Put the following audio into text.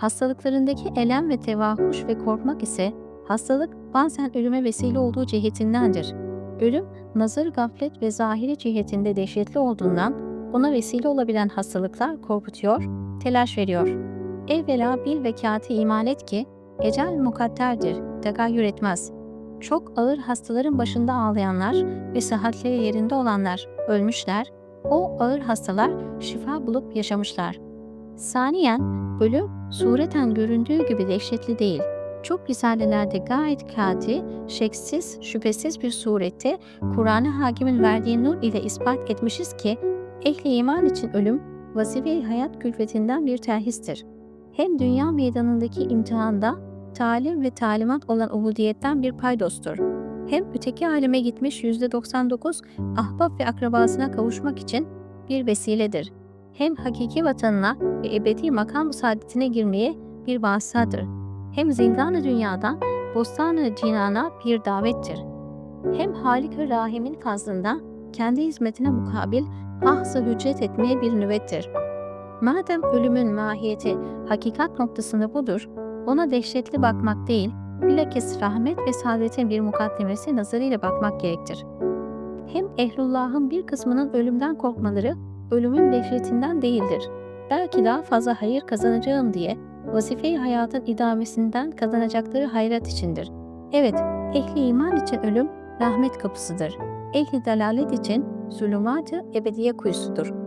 Hastalıklarındaki elem ve tevahuş ve korkmak ise hastalık bazen ölüme vesile olduğu cihetindendir. Ölüm, nazar gaflet ve zahiri cihetinde dehşetli olduğundan ona vesile olabilen hastalıklar korkutuyor, telaş veriyor. Evvela bil ve kâti iman et ki, ecel mukadderdir, tegayyür etmez. Çok ağır hastaların başında ağlayanlar ve sıhhatleri yerinde olanlar ölmüşler, o ağır hastalar şifa bulup yaşamışlar. Saniyen, ölüm sureten göründüğü gibi dehşetli değil. Çok risalelerde gayet kati, şeksiz, şüphesiz bir surette Kur'an-ı Hakim'in verdiği nur ile ispat etmişiz ki ehli iman için ölüm vazife-i hayat külfetinden bir terhistir. Hem dünya meydanındaki imtihanda talim ve talimat olan ubudiyetten bir paydostur. Hem öteki aleme gitmiş %99 ahbap ve akrabasına kavuşmak için bir vesiledir. Hem hakiki vatanına ve ebedi makam saadetine girmeye bir vasıtadır. Hem zindan-ı dünyadan bostan-ı cinana bir davettir. Hem Halik-ı Rahim'in fazlında kendi hizmetine mukabil ahsa hüccet etmeye bir nüvettir. Madem ölümün mahiyeti hakikat noktasında budur, ona dehşetli bakmak değil, bilakis rahmet ve saadetin bir mukaddemesi nazarıyla bakmak gerektir. Hem ehlullahın bir kısmının ölümden korkmaları ölümün dehşetinden değildir. Belki daha fazla hayır kazanacağım diye vazife-i hayatın idamesinden kazanacakları hayrat içindir. Evet, ehli iman için ölüm rahmet kapısıdır. Ehli dalalet için zulümat-ı ebediye kuyusudur.